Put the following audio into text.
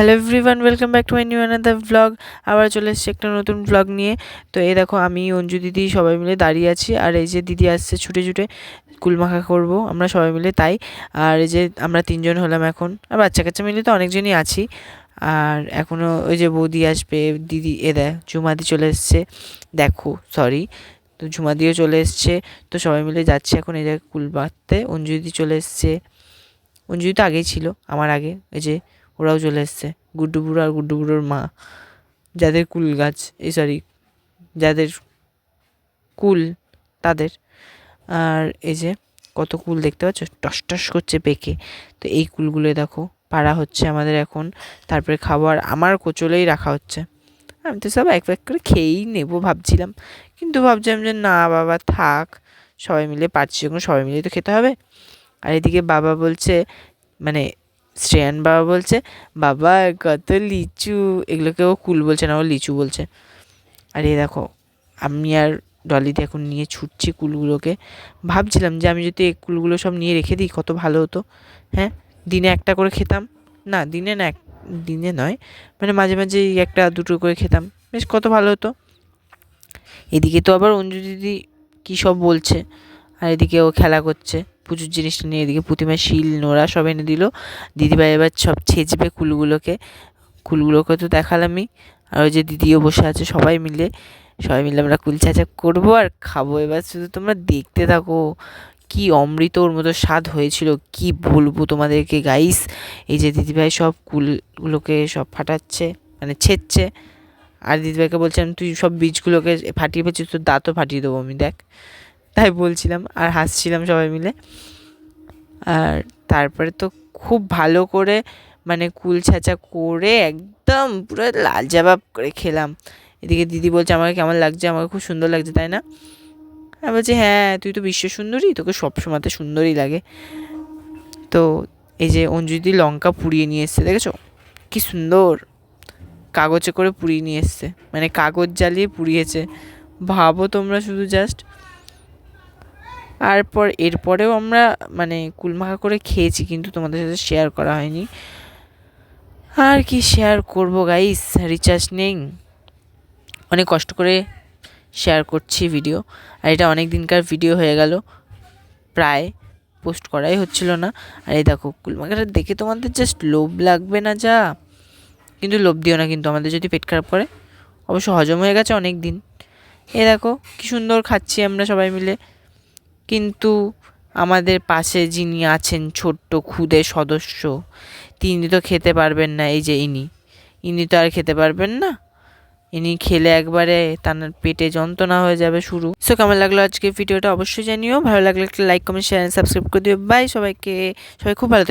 Hello everyone welcome back to my new another blog আবার চলে এসেছি একটা নতুন ব্লগ নিয়ে। তো এই দেখো, আমি, অঞ্জু দিদি সবাই মিলে দাঁড়িয়ে আছি, আর এই যে দিদি আসছে ছুটে ছুটে কুলমাখা করব, আমরা সবাই মিলে তাই। আর এই যে আমরা তিনজন হলাম এখন, আর বাচ্চা কাচ্চা মিলে তো অনেকজনই আছি। আর এখনও ওই যে বৌদি আসবে, দিদি, এ দেয় ঝুমাদি চলে এসছে। দেখো সরি তো ঝুমাদিও চলে এসছে। তো সবাই মিলে যাচ্ছে এখন, এই জায়গায় কুল বাঁধতে অঞ্জু দিদি চলে এসছে। অঞ্জু দিদি তো আগেই ছিল, আমার আগে, এই যে ওরাও চলে এসছে। গুড্ডু বুড়ো আর গুড্ডু বুড়োর মা। যাদের কুল গাছ এই সরি যাদের কুল, তাদের। আর এই যে, কত কুল দেখতে পাচ্ছ? টস টস করছে পেকে। তো এই কুলগুলো দেখো, পাড়া হচ্ছে আমাদের এখন। তারপরে খাবার আমার কোচলেই রাখা হচ্ছে। আমি তো সব এক এক করে খেয়েই নেব ভাবছিলাম। কিন্তু ভাবছিলাম যে না, বাবা, থাক। সবাই মিলে পারছি সবাই মিলে তো খেতে হবে। আর এদিকে বাবা বলছে মানে শ্রেয়ান বাবা বলছে, বাবা, কত লিচু। এগুলোকে ও কুল বলছে না, ও লিচু বলছে। আর এই দেখো, আমি আর ডলিতে এখন নিয়ে ছুটছি কুলগুলোকে। ভাবছিলাম যে আমি যদি এই কুলগুলো সব নিয়ে রেখে দিই, কত ভালো হতো। হ্যাঁ দিনে একটা করে খেতাম। না, দিনে না, দিনে নয় মানে মাঝে মাঝে একটা, দুটো করে খেতাম। বেশ, কত ভালো হতো। এদিকে তো আবার অঞ্জু দিদি কী সব বলছে, আর এদিকে ও খেলা করছে। পুজোর জিনিসটা নিয়ে এদিকে প্রতিমা, শিল, নোড়া সব এনে দিল। দিদিভাই এবার সব ছেঁচবে কুলগুলোকে। কুলগুলোকে তো দেখালামই। আর ওই যে দিদিও বসে আছে, সবাই মিলে। সবাই মিলে আমরা কুল চাচা করব আর খাব। এবার শুধু তোমরা দেখতে থাকো। কি অমৃত ওর মতো স্বাদ হয়েছিল, কি বলব তোমাদেরকে গাইস এই যে দিদিভাই সব কুলগুলোকে সব ফাটাচ্ছে মানে ছেঁচছে। আর দিদিভাইকে বলছিলাম, তুই সব বীজগুলোকে ফাটিয়ে ফেলছিস, তোর দাঁতও ফাটিয়ে দেবো আমি, দেখ। তাই বলছিলাম আর হাসছিলাম সবাই মিলে। আর তারপরে তো খুব ভালো করে মানে কুল ছাঁচা করে একদম পুরো লাল জবাব করে খেলাম। এদিকে দিদি বলছে, আমাকে কেমন লাগছে? আমাকে খুব সুন্দর লাগছে, তাই না? আমি বলছি হ্যাঁ তুই তো বিশ্ব সুন্দরী, তোকে সব সময়তে সুন্দরই লাগে। তো এই যে অঞ্জুদি লঙ্কা পুড়িয়ে নিয়ে এসছে, দেখেছ? কি সুন্দর! কাগজে করে পুড়িয়ে নিয়ে এসছে। মানে কাগজ জ্বালিয়ে পুড়িয়েছে। ভাবো তোমরা শুধু জাস্ট তারপর এরপরেও আমরা মানে কুলমাখা করে খেয়েছি, কিন্তু তোমাদের সাথে শেয়ার করা হয়নি। আর কি শেয়ার করব গাইস রিচার্জ নেই। অনেক কষ্ট করে শেয়ার করছি ভিডিও আর এটা অনেক দিনকার ভিডিও হয়ে গেল। প্রায় পোস্ট করাই হচ্ছিল না। আর এই দেখো, কুলমাখাটা দেখে তোমাদের জাস্ট লোভ লাগবে না যা। কিন্তু লোভ দিও না কিন্তু, আমাদের যদি পেট খারাপ করে। অবশ্য হজম হয়ে গেছে অনেক দিন এ দেখো, কি সুন্দর খাচ্ছি আমরা সবাই মিলে। কিন্তু আমাদের পাশে যিনি আছেন ছোট্ট ক্ষুদে সদস্য, তিনি তো খেতে পারবেন না, এই যে ইনি। ইনি তো আর খেতে পারবেন না। ইনি খেলে একবারে তার পেটে যন্ত্রণা হয়ে যাবে শুরু। সো কেমন লাগল আজকে ভিডিওটা অবশ্যই জানিও। ভালো লাগলে একটা লাইক কমেন্ট শেয়ার সাবস্ক্রাইব করে দিও। বাই সবাইকে। সবাই খুব ভালো